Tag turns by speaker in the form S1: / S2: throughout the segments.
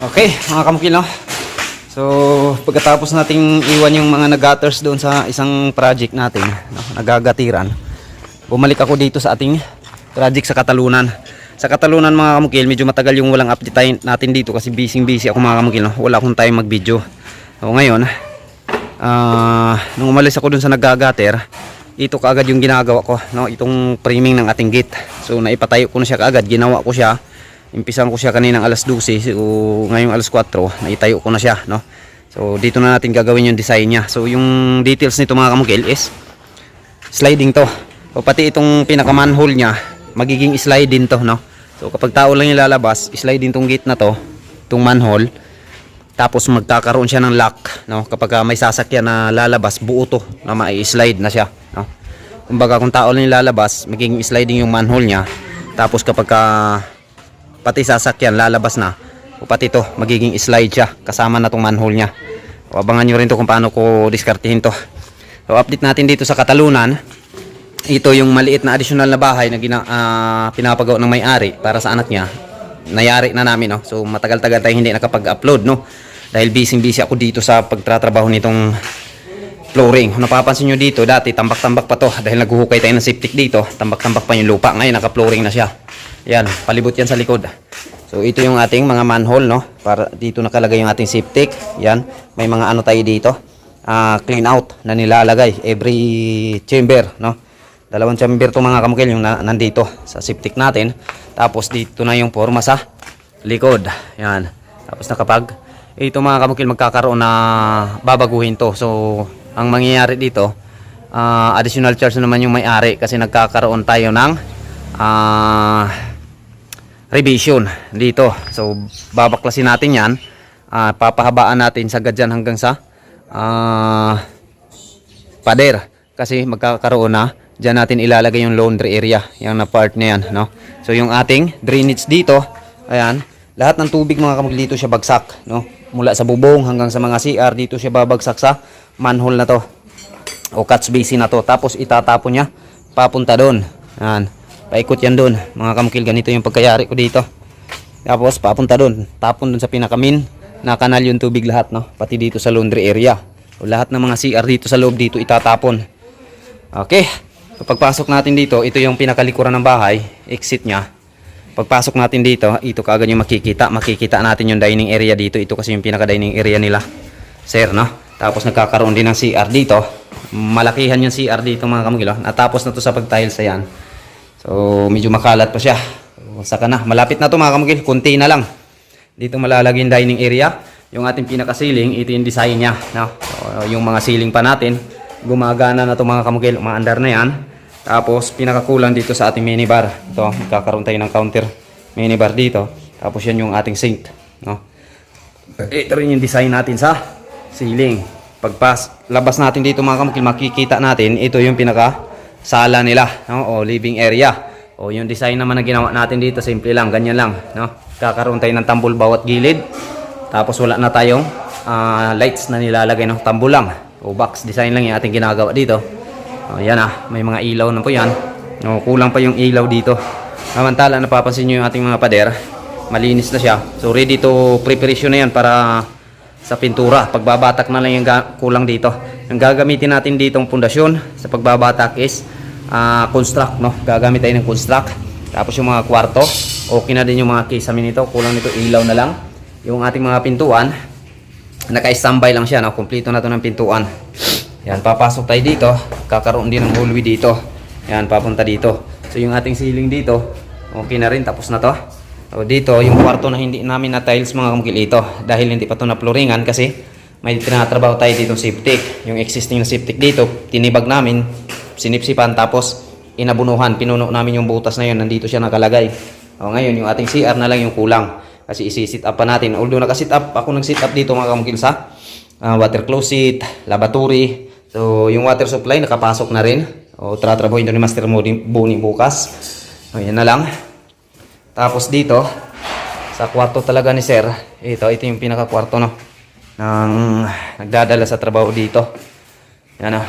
S1: Okay, mga kamukil, no? So, pagkatapos nating iwan yung mga nag-gutters doon sa isang project natin, no? nagagatiran, bumalik ako dito sa ating project sa Katalunan. Sa Katalunan, mga kamukil, medyo matagal yung walang update natin dito kasi busy-busy ako mga kamukil, no? Wala akong time mag-video. So, ngayon, ah, nung umalis ako doon sa nagagater, ito kaagad yung ginagawa ko, no? Itong framing ng ating gate. So, naipatayo ko na siya kaagad, ginawa ko siya. Impisan ko siya kaninang alas 12, so ngayong alas 4, naitayo ko na siya, no? So dito na natin gagawin yung design niya. So yung details nito mga kamukil is sliding to. So pati itong pinaka manhole niya, magiging sliding to, no? So kapag tao lang yung lalabas, sliding tong gate na to, itong manhole. Tapos magkakaroon siya ng lock, no? Kapag ah, may sasakyan na lalabas, buo to, na mai-slide na siya, no? Kumbaga kung tao lang yung lalabas, magiging sliding yung manhole niya. Tapos kapag ah, pati sasakyan lalabas na o pati to magiging slide siya kasama na tong manhole niya o abangan nyo rin to kung paano ko diskartihin to so update natin dito sa Katalunan ito yung maliit na additional na bahay na gina, ah, pinapagawa ng may-ari para sa anak niya nayari na namin no so matagal-tagal tayo hindi nakapag-upload no dahil busy busy ako dito sa pagtatrabaho nitong flooring. Napapansin nyo dito, dati tambak-tambak pa to dahil naghuhukay tayo ng septic dito. Tambak-tambak pa yung lupa. Ngayon naka-flooring na siya. Yan, palibot yan sa likod. So ito yung ating mga manhole, no? Para dito nakalagay yung ating septic. Yan, may mga ano tayo dito. ah clean out na nilalagay every chamber, no? Dalawang chamber to mga kamukil yung na, nandito sa septic natin. Tapos dito na yung forma sa likod. Yan. Tapos nakapag ito mga kamukil magkakaroon na babaguhin to. So ang mangyayari dito, ah, additional charge na naman yung may-ari kasi nagkakaroon tayo ng ah, revision dito. So babaklasin natin 'yan. Ah, papahabaan natin sa gadyan hanggang sa ah, pader. Kasi magkakaroon na. Diyan natin ilalagay yung laundry area yung na part na yan no? So yung ating drainage dito ayan lahat ng tubig mga kamag dito siya bagsak no? Mula sa bubong hanggang sa mga CR dito siya babagsak sa manhole na to o catch basin na to. Tapos itatapon niya papunta doon. Ayan paikot yan doon mga kamukil ganito yung pagkayari ko dito. Tapos papunta doon tapon doon sa pinakamin. Na kanal yung tubig lahat no? Pati dito sa laundry area. O lahat ng mga CR dito sa loob dito itatapon. Okay. So pagpasok natin dito ito yung pinakalikuran ng bahay. Exit niya. Pagpasok natin dito ito kaagad yung makikita. Makikita natin yung dining area dito. Ito kasi yung pinaka dining area nila. Sir no? Tapos nagkakaroon din ng CR dito. Malakihan yung CR dito mga kamugilo natapos na to sa pagtiles ayan so medyo makalat pa siya. So, saka na. Malapit na to mga kamugil kunti na lang. Dito malalagay yung dining area. Yung ating pinaka ceiling ito yung design niya no? so, yung mga ceiling pa natin gumagana na to mga kamugil umaandar na yan. Tapos pinakakulang dito sa ating minibar ito magkakaroon tayo ng counter minibar dito. Tapos yan yung ating sink no? ito rin yung design natin sa ceiling. Pagpas labas natin dito mga kamukil. Makikita natin ito yung pinaka sala nila no? o living area. O yung design naman na ginawa natin dito simple lang ganyan lang no? Kakaroon tayo ng tambol bawat gilid. Tapos wala na tayong ah, lights na nilalagay no? Tambol lang. O box design lang yung ating ginagawa dito. O yan ah. May mga ilaw na po yan. O, kulang pa yung ilaw dito. Samantala napapansin nyo yung ating mga pader. Malinis na siya. So ready to preparation na yan para sa pintura. Pagbabatak na lang yung kulang dito. Ang gagamitin natin ditong pundasyon sa pagbabatak is ah, construct, no? Gagamit tayo ng construct. Tapos yung mga kwarto, okay na din yung mga kisame nito. Kulang nito ilaw na lang. Yung ating mga pintuan, naka-standby lang siya, no? Kompleto na to ng pintuan. Yan, papasok tayo dito. Kakaroon din ng hallway dito. Yan, papunta dito. So yung ating ceiling dito, okay na rin. Tapos na to. O dito, yung kwarto na hindi namin na tiles mga kamukil ito dahil hindi pa ito na floringan kasi may tinatrabaho tayo dito septic. Yung existing na septic dito, tinibag namin, sinipsipan tapos inabunuhan, pinuno namin yung butas na yun, nandito siya nakalagay. O ngayon, yung ating CR na lang yung kulang kasi isi-sit up pa natin. Although naka-sit up, ako nag-sit up dito mga kamukil sa ah, water closet, lavatory. So, yung water supply nakapasok na rin. O tratrabaho ito ni Master Boni bukas. O, yan na lang. Tapos dito, sa kwarto talaga ni Sir, ito, ito yung pinaka-kwarto, no? Nang nagdadala sa trabaho dito. Yan, no?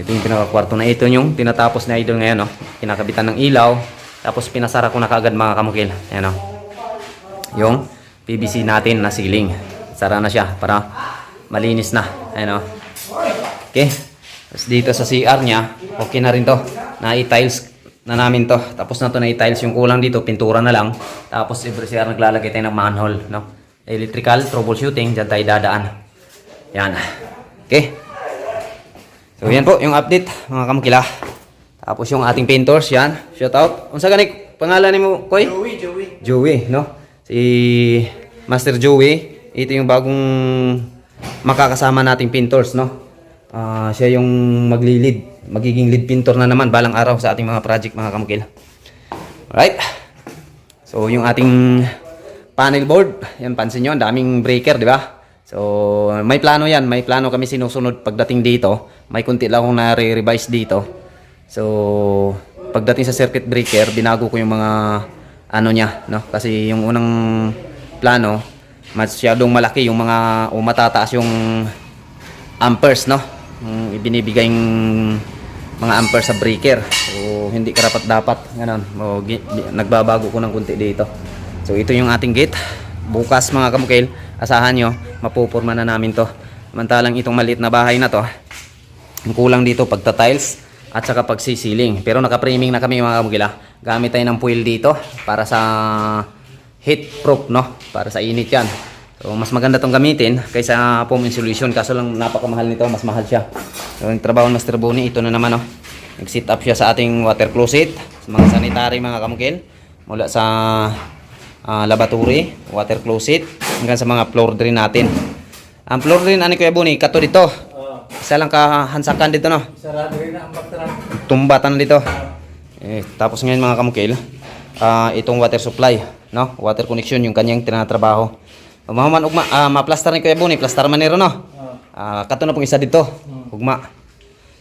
S1: Ito yung pinaka-kwarto na ito yung tinatapos na idol ngayon, no? Kinakabitan ng ilaw. Tapos pinasara ko na kaagad mga kamukil. Yan, no? Yung PVC natin na ceiling. Sara na siya para malinis na. Ayan o. Okay. Tapos dito sa CR niya, okay na rin to. Na-tiles na namin to. Tapos na to na-tiles yung kulang dito, pintura na lang. Tapos every CR naglalagay tayo ng manhole, no? Electrical, troubleshooting, dyan tayo dadaan. Yan. Okay. So yan po yung update mga kamukila. Tapos yung ating painters, yan. Shout out. Unsa gani pangalan nimo, Koy?
S2: Joey, Joey.
S1: Joey, no? Si Master Joey, ito yung bagong makakasama nating painters, no? Ah, siya yung magli-lead, magiging lead painter na naman balang araw sa ating mga project mga kamukil. Alright. So yung ating panel board, yan pansin nyo, ang daming breaker, di ba? So may plano yan, may plano kami sinusunod pagdating dito. May kunti lang akong nare-revise dito. So pagdating sa circuit breaker, binago ko yung mga ano niya, no? Kasi yung unang plano, masyadong malaki yung mga o matataas yung amperes, no? Yung ibinibigay yung mga amperes sa breaker. So hindi karapat dapat, ganun. O, nagbabago ko ng kunti dito. So ito yung ating gate. Bukas mga kamukil, asahan nyo, mapupurma na namin to. Samantalang itong maliit na bahay na to, ang kulang dito pagta-tiles at saka pagsisiling. Pero naka-framing na kami mga kamukila. Gamit tayo ng foil dito para sa heat proof, no? Para sa init yan. So, mas maganda tong gamitin kaysa foam insulation. Kaso lang napakamahal nito, mas mahal siya. So, yung trabaho ng Master Bonnie, ito na naman, no? Nag-sit up siya sa ating water closet, sa mga sanitary mga kamukil. Mula sa ah, lavatory, water closet, hanggang sa mga floor drain natin. Ang floor drain, ano Kuya Bonnie? Kato dito.
S2: Oh,
S1: Isa lang kahansakan dito, no?
S2: sarado rin ang bakteran.
S1: tumbatan dito. Eh, tapos ngayon mga kamukil, ah, itong water supply, no? Water connection yung kanyang tinatrabaho. Mahaman ugma, ah, ma-plaster ni Kuya Boni, plaster manero no.
S2: Oh,
S1: Ah, kato na pong isa dito. Ugma.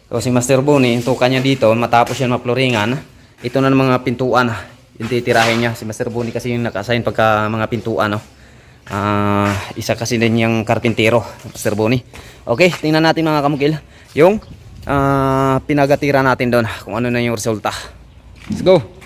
S1: So si Master Boni, ito kanya dito, matapos yan maploringan, ito na ng mga pintuan. Yung titirahin niya. Si Master Boni kasi yung naka-assign pagka mga pintuan, no? Ah, isa kasi din yung karpintero, Master Boni. Okay, tingnan natin mga kamukil. Yung ah, pinagatira natin doon kung ano na yung resulta. Let's go.